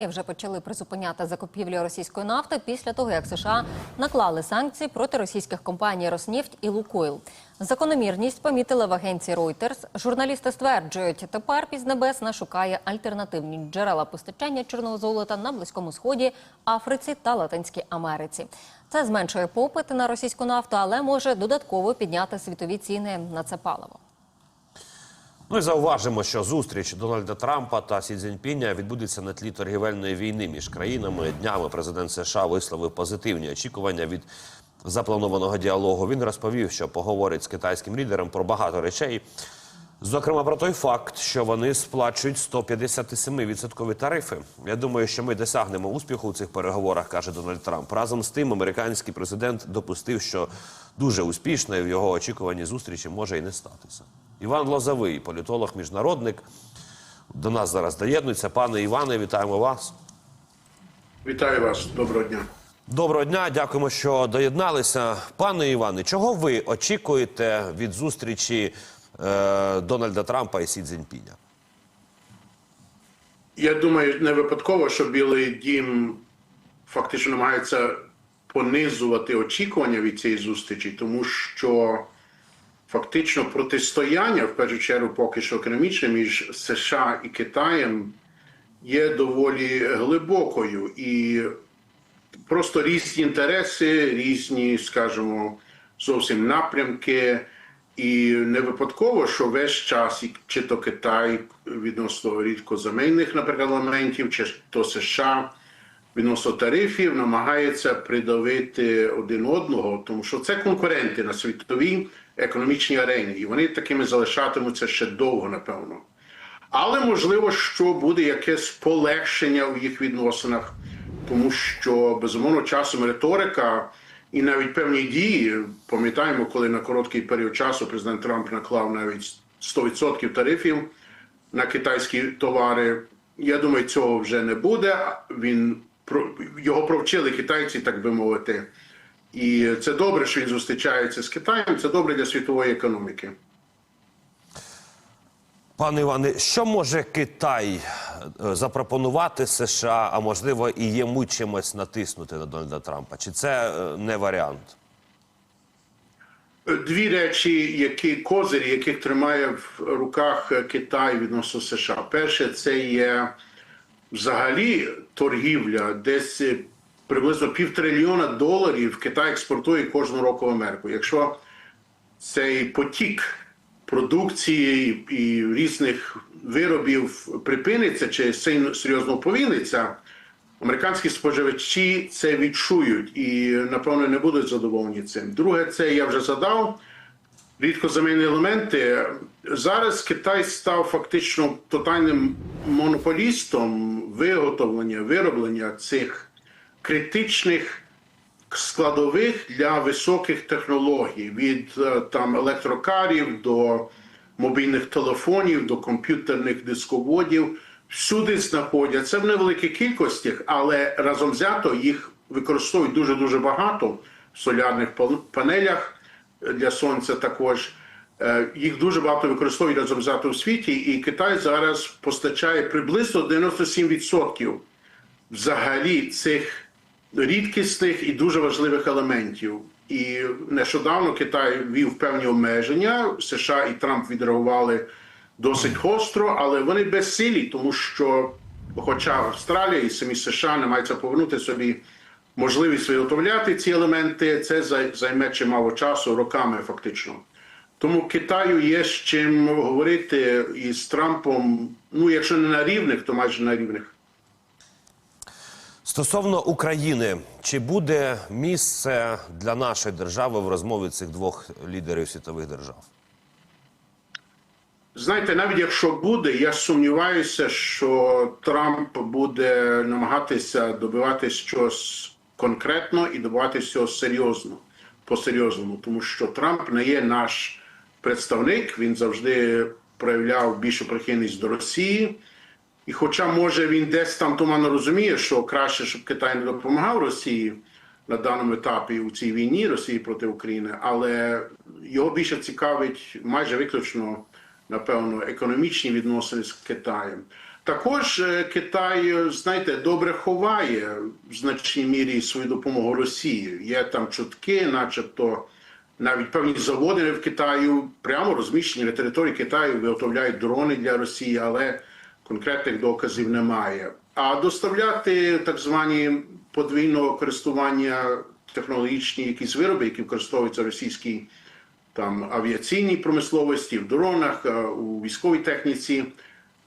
І вже почали призупиняти закупівлю російської нафти після того, як США наклали санкції проти російських компаній «Роснефть» і «Лукойл». Закономірність помітили в агенції Reuters. Журналісти стверджують, тепер Пізнебесна шукає альтернативні джерела постачання чорного золота на Близькому Сході, Африці та Латинській Америці. Це зменшує попит на російську нафту, але може додатково підняти світові ціни на це паливо. Ну і зауважимо, що зустріч Дональда Трампа та Сі Цзіньпіня відбудеться на тлі торгівельної війни між країнами. Днями президент США висловив позитивні очікування від запланованого діалогу. Він розповів, що поговорить з китайським лідером про багато речей. Зокрема, про той факт, що вони сплачують 157% тарифи. Я думаю, що ми досягнемо успіху у цих переговорах, каже Дональд Трамп. Разом з тим, американський президент допустив, що дуже успішною в його очікуванні зустрічі може і не статися. Іван Лозовий, політолог, міжнародник, до нас зараз доєднується. Пане Іване, вітаємо вас. Вітаю вас, доброго дня. Доброго дня, дякуємо, що доєдналися. Пане Іване, чого ви очікуєте від зустрічі е, Дональда Трампа і Сі Цзіньпіня? Я думаю, не випадково, що Білий Дім фактично намагається понизувати очікування від цієї зустрічі, тому що фактично протистояння, в першу чергу, поки що економічне, між США і Китаєм є доволі глибокою і просто різні інтереси, різні, скажімо, зовсім напрямки. І не випадково, що весь час, чи то Китай відносно рідкоземельних, наприклад, елементів, чи то США відносно тарифів намагається придавити один одного, тому що це конкуренти на світовій економічній арені, і вони такими залишатимуться ще довго, напевно. Але можливо, що буде якесь полегшення у їх відносинах, тому що безумовно часом риторика і навіть певні дії. Пам'ятаємо, коли на короткий період часу президент Трамп наклав навіть 100% тарифів на китайські товари. Я думаю, цього вже не буде. Він його провчили китайці, так би мовити. І це добре, що він зустрічається з Китаєм. Це добре для світової економіки. Пане Іване, що може Китай е, запропонувати США, а можливо і йому чимось натиснути на Дональда Трампа? Чи це е, не варіант? Дві речі, які козирі, яких тримає в руках Китай відносно США. Перше, це є взагалі торгівля, десь приблизно півтрильйона доларів Китай експортує кожного року в Америку. Якщо цей потік продукції і різних виробів припиниться чи серйозно повіниться, американські споживачі це відчують і, напевно, не будуть задоволені цим. Друге, це я вже задав. Рідкоземельні елементи. Зараз Китай став фактично тотальним монополістом виготовлення, вироблення цих критичних складових для високих технологій від е, там електрокарів до мобільних телефонів, до комп'ютерних дисководів. Всюди знаходяться в невеликих кількостях, але разом взято їх використовують дуже дуже багато в солярних панелях для сонця. Також Е, їх дуже багато використовують разом взято у світі, і Китай зараз постачає приблизно 97% взагалі цих рідкісних і дуже важливих елементів. І нещодавно Китай ввів певні обмеження. США і Трамп відреагували досить гостро, але вони безсилі, тому що, хоча Австралія і самі США намагаються повернути собі можливість виготовляти ці елементи, це зай- займе чимало часу, роками фактично. Тому Китаю є з чим говорити із Трампом, ну якщо не на рівних, то майже на рівних. Стосовно України, чи буде місце для нашої держави в розмові цих двох лідерів світових держав? Знаєте, навіть якщо буде, я сумніваюся, що Трамп буде намагатися добиватися чогось конкретно і добиватися цього серйозно, по-серйозному, тому що Трамп не є наш представник, він завжди проявляв більшу прихильність до Росії. І хоча, може, він десь там туманно розуміє, що краще, щоб Китай не допомагав Росії на даному етапі у цій війні Росії проти України, але його більше цікавить майже виключно, напевно, економічні відносини з Китаєм. Також е, Китай, е, знаєте, добре ховає в значній мірі свою допомогу Росії. Є там чутки, начебто навіть певні заводи в Китаю прямо розміщені на території Китаю, виготовляють дрони для Росії, але конкретних доказів немає. А доставляти так звані подвійного користування технологічні якісь вироби, які використовуються в російській там авіаційній промисловості, в дронах, е, у військовій техніці.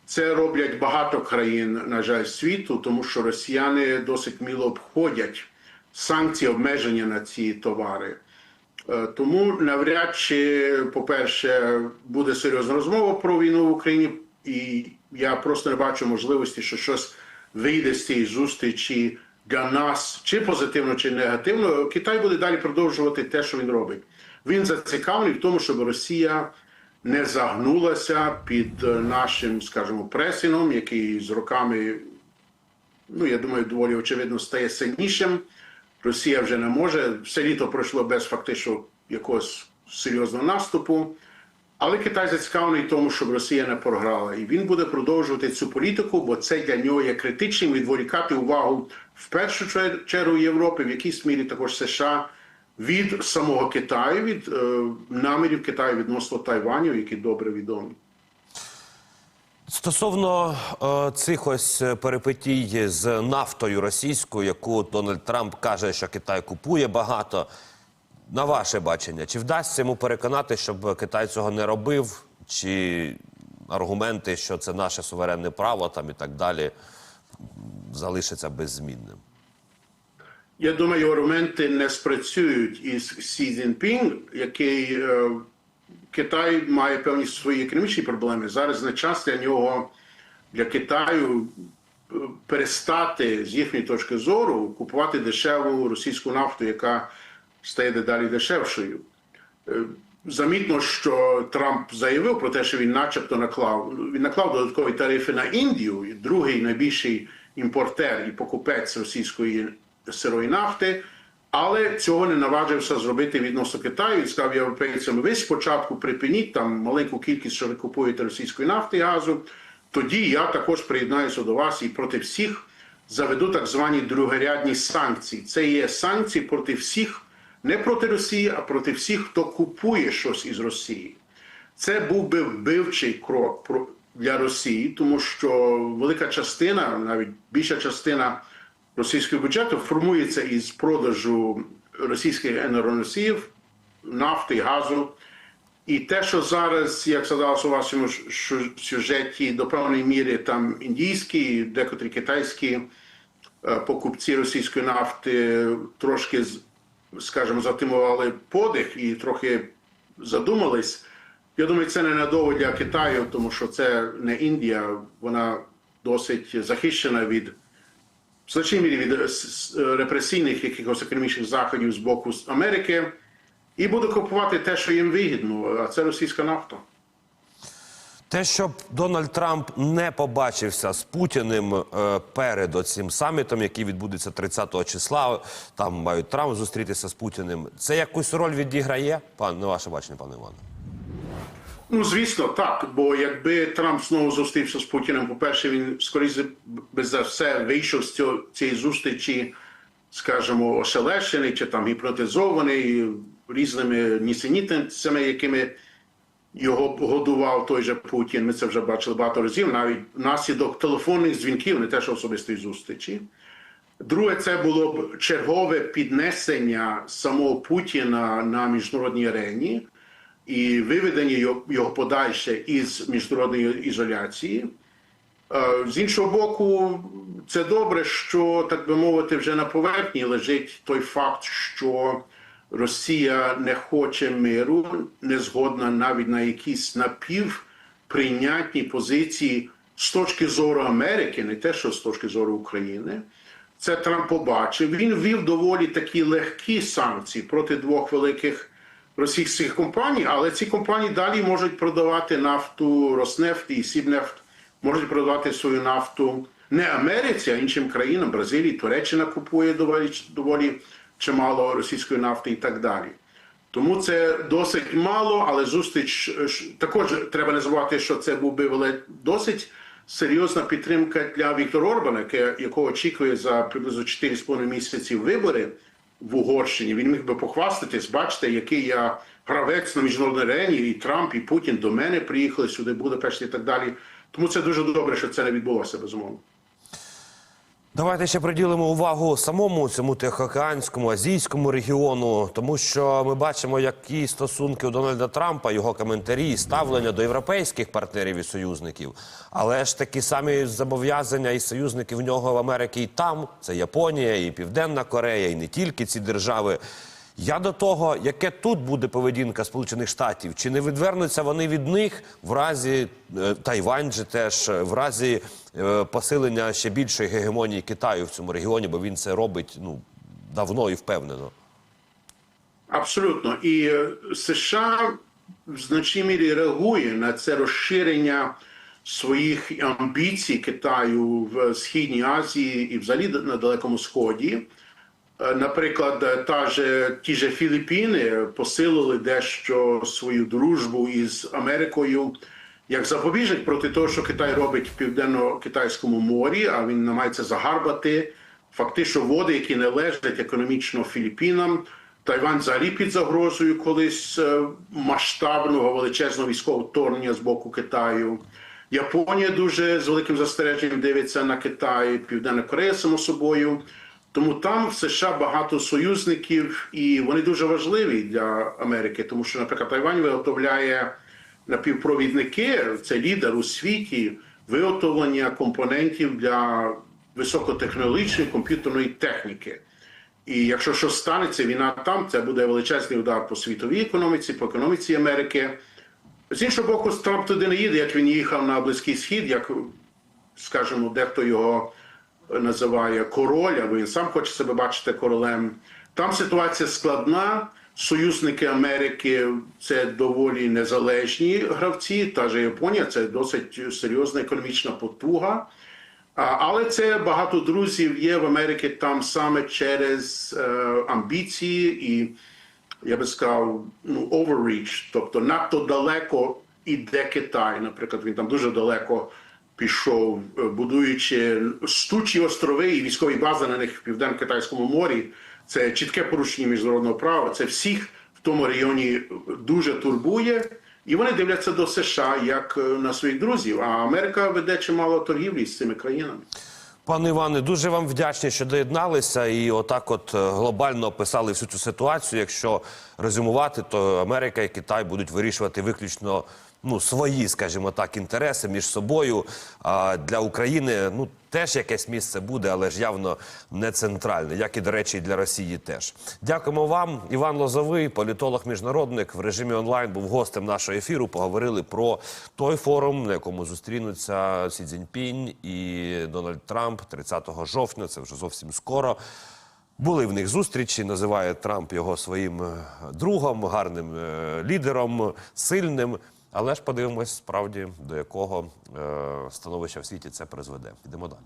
Це роблять багато країн, на жаль, світу, тому що росіяни досить міло обходять санкції, обмеження на ці товари. Е, Тому навряд чи, по-перше, буде серйозна розмова про війну в Україні, і я просто не бачу можливості, що щось вийде з цієї зустрічі для нас, чи позитивно, чи негативно. Китай буде далі продовжувати те, що він робить. Він зацікавлений в тому, щоб Росія не загнулася під е, нашим, скажімо, пресингом, який з роками ну я думаю, доволі очевидно стає сильнішим. Росія вже не може. Все літо пройшло без фактично якогось серйозного наступу. Але Китай зацікавлений тому, щоб Росія не програла. І він буде продовжувати цю політику, бо це для нього є критичним відволікати увагу в першу чергу Європи, в якійсь мірі також США від самого Китаю, від е, намірів Китаю відносно Тайваню, які добре відомі. Стосовно е, цих ось перипетій з нафтою російською, яку Дональд Трамп каже, що Китай купує багато. На ваше бачення, чи вдасться йому переконати, щоб Китай цього не робив, чи аргументи, що це наше суверенне право там і так далі, залишаться беззмінним? Я думаю, аргументи не спрацюють із Сі Цзіньпін, який е, Китай має певні свої економічні проблеми. Зараз не час для нього, для Китаю е, перестати з їхньої точки зору купувати дешеву російську нафту, яка стає дедалі дешевшою. Е, Замітно, що Трамп заявив про те, що він начебто наклав він наклав додаткові тарифи на Індію, другий найбільший імпортер і покупець російської сирої нафти, але цього не наважився зробити відносно Китаю і сказав європейцям: ви спочатку припиніть там маленьку кількість, що ви купуєте російської нафти і газу. Тоді я також приєднаюся до вас і проти всіх заведу так звані другорядні санкції. Це є санкції проти всіх не проти Росії, а проти всіх, хто купує щось із Росії. Це був би вбивчий крок для Росії, тому що велика частина, навіть більша частина російського бюджету формується із продажу російських енергоносіїв, нафти, газу. І те, що зараз, як сказалося у вашому сюжеті, до певної міри там індійські, декотрі китайські е, покупці російської нафти трошки, скажімо, затимували подих і трохи задумались. Я думаю, це не надовго для Китаю, тому що це не Індія, вона досить захищена від значній мірі від репресійних якихось економічних заходів з боку Америки, і буде купувати те, що їм вигідно, а це російська нафта. Те, щоб Дональд Трамп не побачився з Путіним е, перед оцим самітом, який відбудеться 30-го числа, там мають Трамп зустрітися з Путіним. Це якусь роль відіграє? Пан, на ваше бачення, пане Іване? Ну, звісно, так. Бо якби Трамп знову зустрівся з Путіним, по-перше, він скоріше за все вийшов з цієї зустрічі, скажімо, ошелешений чи там гіпнотизований різними нісенітницями, якими його годував той же Путін. Ми це вже бачили багато разів, навіть внаслідок телефонних дзвінків, не те, що особистої зустрічі. Друге, це було б чергове піднесення самого Путіна на міжнародній арені і виведення його, його подальше із міжнародної ізоляції. Е, З іншого боку, це добре, що, так би мовити, вже на поверхні лежить той факт, що Росія не хоче миру, не згодна навіть на якісь напівприйнятні позиції з точки зору Америки, не те, що з точки зору України. Це Трамп побачив. Він ввів доволі такі легкі санкції проти двох великих російських компаній, але ці компанії далі можуть продавати нафту Роснефть і Сібнефть, можуть продавати свою нафту не Америці, а іншим країнам. Бразилії, Туреччина купує доволі, доволі чимало російської нафти і так далі. Тому це досить мало, але зустріч е, також треба не забувати, що це був би досить серйозна підтримка для Віктора Орбана, якого очікує за приблизно 4,5 місяці вибори в Угорщині. Він міг би похвастатись, бачите, який я гравець на міжнародній арені, і Трамп, і Путін до мене приїхали сюди, Будапешт і так далі. Тому це дуже добре, що це не відбулося, безумовно. Давайте ще приділимо увагу самому цьому тихоокеанському азійському регіону, тому що ми бачимо, які стосунки у Дональда Трампа, його коментарі, ставлення до європейських партнерів і союзників. Але ж такі самі зобов'язання і союзники в нього в Америці і там це Японія, і Південна Корея, і не тільки ці держави. Я до того, яке тут буде поведінка Сполучених Штатів, чи не відвернуться вони від них в разі е, Тайвань же теж е, в разі е, посилення ще більшої гегемонії Китаю в цьому регіоні, бо він це робить ну давно і впевнено. Абсолютно. І США в значній мірі реагує на це розширення своїх амбіцій Китаю в Східній Азії і взагалі на Далекому Сході. Е, Наприклад, е, та же, ті же Філіппіни посилили дещо свою дружбу із Америкою як запобіжник проти того, що Китай робить в південно-китайському морі, а він намагається загарбати фактично води, які належать економічно Філіппінам. Тайвань взагалі під загрозою колись е, масштабного величезного військового вторгнення з боку Китаю. Японія дуже з великим застереженням дивиться на Китай, Південна Корея, само собою. Тому там в США багато союзників, і вони дуже важливі для Америки, тому що, наприклад, Тайвань виготовляє напівпровідники, це лідер у світі виготовлення компонентів для високотехнологічної комп'ютерної техніки. І якщо щось станеться, війна там, це буде величезний удар по світовій економіці, по економіці Америки. З іншого боку, Трамп туди не їде, як він їхав на Близький Схід, як, скажімо, дехто його називає король, або він сам хоче себе бачити королем. Там ситуація складна. Союзники Америки це доволі незалежні гравці. Та ж Японія це досить серйозна економічна потуга. Але це багато друзів є в Америці там саме через е, амбіції і я би сказав, ну, overreach, тобто надто далеко іде Китай. Наприклад, він там дуже далеко пішов, е, будуючи стучі острови і військові бази на них в південно-китайському морі. Це чітке порушення міжнародного права. Це всіх в тому районі дуже турбує. І вони дивляться до США як е, на своїх друзів. А Америка веде чимало торгівлі з цими країнами. Пане Іване, дуже вам вдячні, що доєдналися і отак, от е, глобально описали всю цю ситуацію. Якщо резюмувати, то Америка і Китай будуть вирішувати виключно ну свої, скажімо так, інтереси між собою. А для України ну теж якесь місце буде, але ж явно не центральне, як і до речі, і для Росії теж. Дякуємо вам, Іван Лозовий, політолог міжнародник в режимі онлайн був гостем нашого ефіру. Поговорили про той форум, на якому зустрінуться Сі Цзіньпінь і Дональд Трамп 30 жовтня. Це вже зовсім скоро. Були в них зустрічі. Називає Трамп його своїм е, другом, гарним е, лідером, сильним. Але ж подивимось, справді до якого е, становища в світі це призведе. Йдемо далі.